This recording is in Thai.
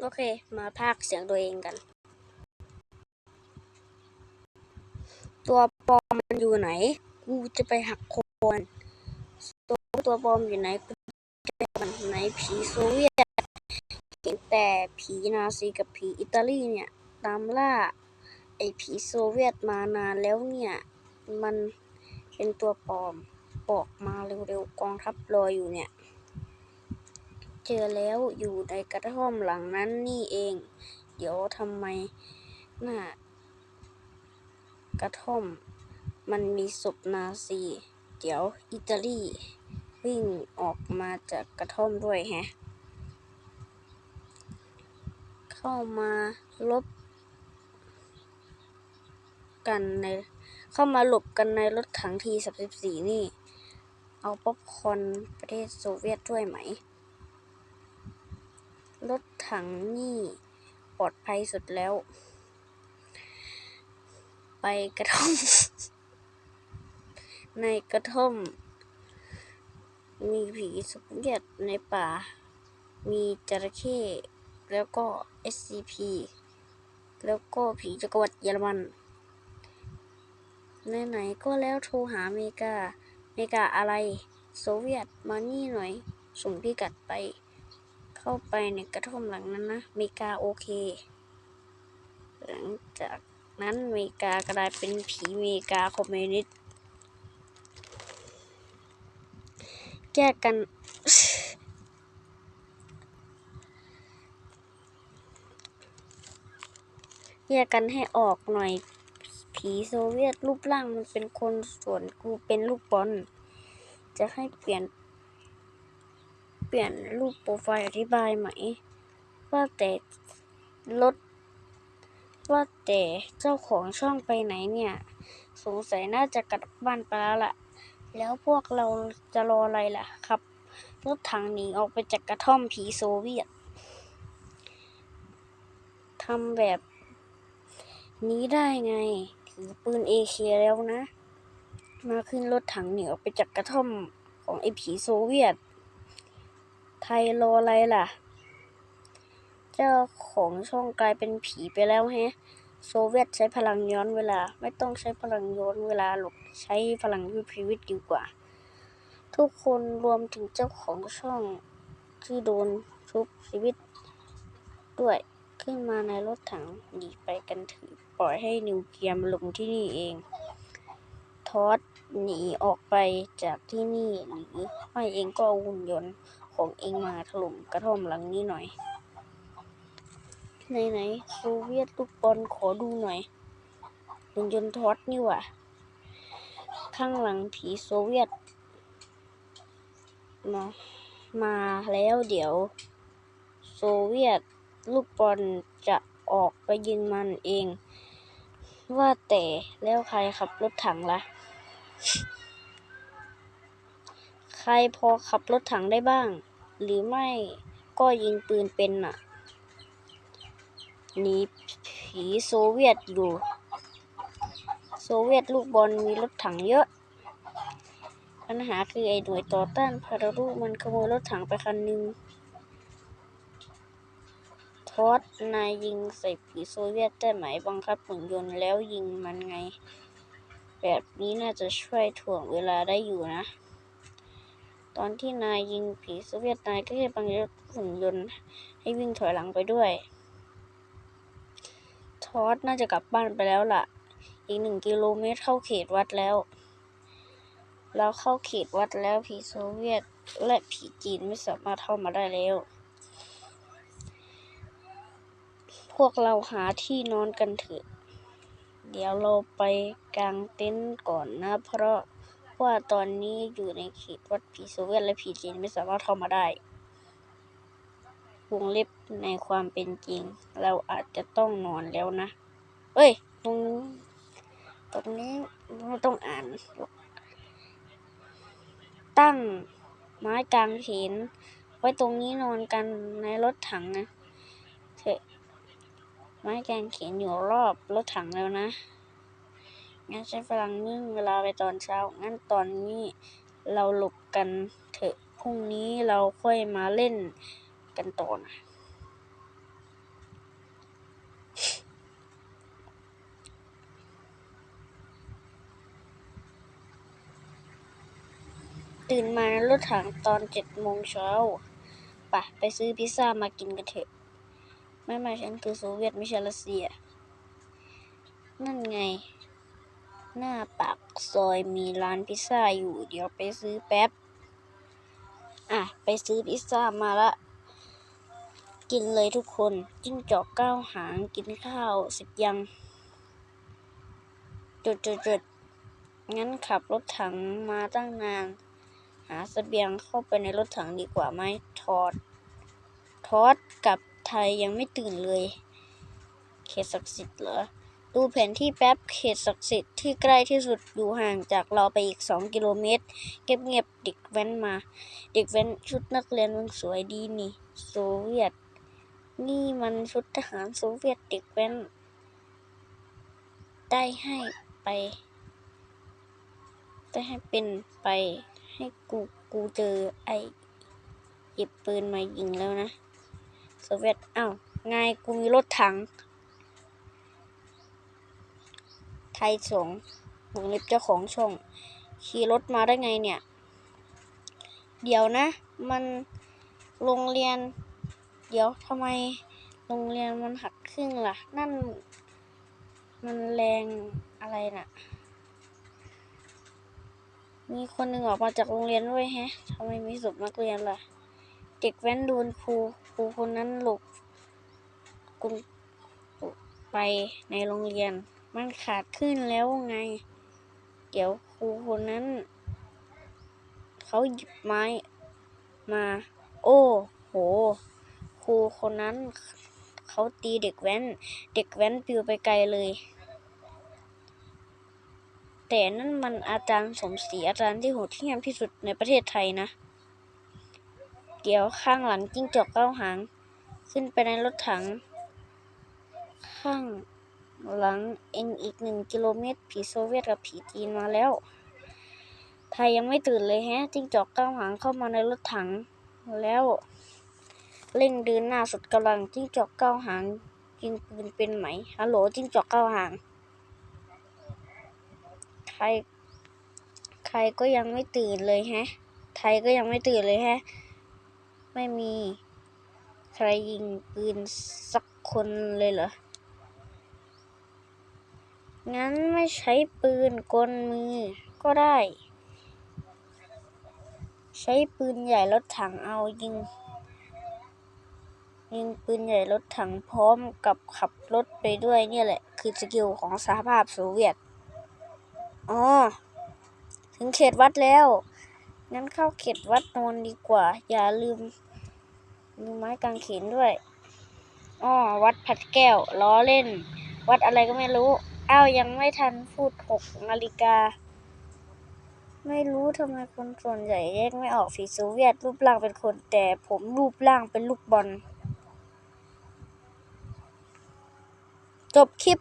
โอเค มาพากเสียงตัวเองกัน ตัวปอมมันอยู่ไหน กูจะไปหักคนตัวตัวปอมอยู่ไหนกูจะไปหักมันไหนผีโซเวียตเห็นแต่ผีนาซีกับผีอิตาลีเนี่ย ตามล่า ไอผีโซเวียตมานานแล้วเนี่ย มันเป็นตัวปลอมบอกมาเร็วๆกองทัพรออยู่เนี่ย เจอแล้วอยู่ในกระท่อมหลังนั้นนี่เอง เดี๋ยวทำไมหน้ากระท่อม มันมีศพนาซี เดี๋ยวอิตาลีวิ่งออกมาจากกระท่อมด้วยแฮะ เข้ามาลบกันในเข้ามาหลบกันในรถถังทีสามสิบสี่นี่ เอาป๊อปคอนประเทศโซเวียตด้วยไหม รถถังนี่ปลอดภัยสุดแล้ว ไปกระท่อม ในกระท่อม มีผีโซเวียในป่า มีจระเข้แล้วก็ SCP แล้วก็ผีจักรวรรดิเยอรมันไหนๆก็แล้วโทรหาอเมริกาอเมริกาอะไร โซเวียตมานี่หน่อยส่งพิกัดไป เข้าไปในกระท่อมหลังนั้นนะเมกาโอเค หลังจากนั้นเมกากลายเป็นผีเมกาคอมมิวนิสต์แก้กัน แยกกันให้ออกหน่อย ผีโซเวียตรูปร่างมันเป็นคนส่วนกูเป็นลูกบอลจะให้เปลี่ยน เปลี่ยนรูปโปรไฟล์อธิบายไหม ว่าแต่รถว่าแต่เจ้าของช่องไปไหนเนี่ย สงสัยน่าจะกลับบ้านไปแล้วล่ะ แล้วพวกเราจะรออะไรล่ะครับรถถังหนีออกไปจากกระท่อมผีโซเวียตทำแบบนี้ได้ไง ถือปืนเอเคแล้วนะ มาขึ้นรถถังหนีออกไปจากกระท่อมของไอ้ผีโซเวียต ไทยรออะไรล่ะ เจ้าของช่องกลายเป็นผีไปแล้วแฮะ โซเวียตใช้พลังย้อนเวลา ไม่ต้องใช้พลังย้อนเวลาหรอกใช้พลังวิพีวิตดีกว่า ทุกคนรวมถึงเจ้าของช่องที่โดนชุบชีวิต ด้วยขึ้นมาในรถถังหนีไปกันถือปล่อยให้นิวเคลียมลงที่นี่เอง ทอดหนีออกไปจากที่นี่หรือไม่เองก็เอาหุ่นยนต์ ของเองมาถล่มกระท่อมหลังนี้หน่อย ไหนไหนโซเวียตลูกบอลขอดูหน่อยหุ่นยนต์ทอดนี่ว่าข้างหลังผีโซเวียตมามาแล้วเดี๋ยว โซเวียตลูกบอลจะออกไปยิงมันเอง ว่าแต่แล้วใครขับรถถังล่ะ ใครพอขับรถถังได้บ้าง หรือไม่ก็ยิงปืนเป็นน่ะหนีผีโซเวียตอยู่ โซเวียตลูกบอลมีรถถังเยอะ ปัญหาคือไอ้หน่วยต่อต้านพารุมันขโมยรถถังไปคันหนึงทอดนายยิงใส่ผีโซเวียตได้ไหมบังคับหุ่นยนต์แล้วยิงมันไง แบบนี้น่าจะช่วยถ่วงเวลาได้อยู่นะ ตอนที่นายยิงผีโซเวียตนายก็แค่บังคับหุ่นยนต์ให้วิ่งถอยหลังไปด้วย ทอดน่าจะกลับบ้านไปแล้วล่ะ อีกหนึ่งกิโลเมตรเข้าเขตวัดแล้วแล้วเข้าเขตวัดแล้วผีโซเวียตและผีจีนไม่สามารถเข้ามาได้แล้ว พวกเราหาที่นอนกันเถอะ เดี๋ยวเราไปกางเต็นท์ก่อนนะเพราะ ว่าตอนนี้อยู่ในเขตวัดผีโซเวียตและผีจีนไม่สามารถเข้ามาได้ วงเล็บในความเป็นจริง เราอาจจะต้องนอนแล้วนะ เอ้ย ตรงนี้ตรงนี้ไม่ต้องอ่าน ตั้งไม้กางเขนไว้ตรงนี้นอนกันในรถถังนะเถอะไม้กางเขนอยู่รอบรถถังแล้วนะ งั้นใช้ฝรั่งนึ่งเวลาไปตอนเช้า งั้นตอนนี้เราหลบกันเถอะ พรุ่งนี้เราค่อยมาเล่นกันต่อนะตื่นมารถถังตอนเจ็ดโมงเช้าปะไปซื้อพิซซ่ามากินกันเถอะ ไม่มาฉันคือโซเวียตไม่ใช่รัสเซีย นั่นไง หน้าปากซอยมีร้านพิซซ่าอยู่ เดี๋ยวไปซื้อแป๊บ อะ ไปซื้อพิซซ่ามาละ กินเลยทุกคน จิ้งจอกเก้าหางกินข้าวเสร็จยัง จุดจุดจุดงั้นขับรถถังมาตั้งนาน หาเสบียงเข้าไปในรถถังดีกว่าไหมทอด ทอดกับไทยยังไม่ตื่นเลยเขตศักดิ์สิทธิ์เหรอ ดูแผนที่แป๊บเขตศักดิ์สิทธิ์ที่ใกล้ที่สุดอยู่ห่างจากเราไปอีกสองกิโลเมตร เก็บเงียบเด็กแว้นมา เด็กแว้นชุดนักเรียนมันสวยดีนี่ โซเวียต นี่มันชุดทหารโซเวียตเด็กแว้น ได้ให้ไป ได้ให้เป็นไปให้กูกูเจอไอหยิบปืนมายิงแล้วนะ โซเวียตอ้าวไงกูมีรถถัง ไทยสงวงเล็บเจ้าของช่อง ขี่รถมาได้ไงเนี่ย เดี๋ยวนะ มันโรงเรียน เดี๋ยวทำไมโรงเรียนมันหักครึ่งล่ะ นั่น มันแรงอะไรน่ะ มีคนหนึ่งออกมาจากโรงเรียนด้วยแฮะทำไมมีศพนักเรียนล่ะ เด็กแว้นโดนครูครูคนนั้นหลบกุญไปในโรงเรียน มันขาดขึ้นแล้วไง เดี๋ยวครูคนนั้น เขาหยิบไม้มา โอ้โห ครูคนนั้นเขาตีเด็กแว้น เด็กแว้นปลิวไปไกลเลย แต่นั่นมันอาจารย์สมศรีอาจารย์ที่โหดเหี้ยมที่สุดในประเทศไทยนะ เดี๋ยวข้างหลังจิ้งจอกเก้าหาง ขึ้นไปในรถถัง ข้าง หลังเองอีกหนึ่งกิโลเมตร ผีโซเวียตกับผีจีนมาแล้ว ไทยยังไม่ตื่นเลยแฮะ จิ้งจอกก้าวหางเข้ามาในรถถังแล้ว เร่งเดินหน้าสุดกำลัง จิ้งจอกก้าวหางยิงปืนเป็นไหม ฮัลโหล จิ้งจอกก้าวหางใครใครก็ยังไม่ตื่นเลยแฮะ ไทยก็ยังไม่ตื่นเลยแฮะ ไม่มีใครยิงปืนสักคนเลยเหรอ งั้นไม่ใช้ปืนกลมือก็ได้ ใช้ปืนใหญ่รถถังเอายิง ยิงปืนใหญ่รถถังพร้อมกับขับรถไปด้วยเนี่ยแหละ คือสกิลของสหภาพโซเวียต อ๋อ ถึงเขตวัดแล้ว งั้นเข้าเขตวัดนอนดีกว่า อย่าลืมมีไม้กางเขนด้วยอ๋อวัดพัดแก้วล้อเล่น วัดอะไรก็ไม่รู้ อ้าวยังไม่ทันพูดหกนาฬิกา ไม่รู้ทำไมคนส่วนใหญ่แยกไม่ออกฝีโซเวียตรูปร่างเป็นคนแต่ผมรูปร่างเป็นลูกบอล จบคลิป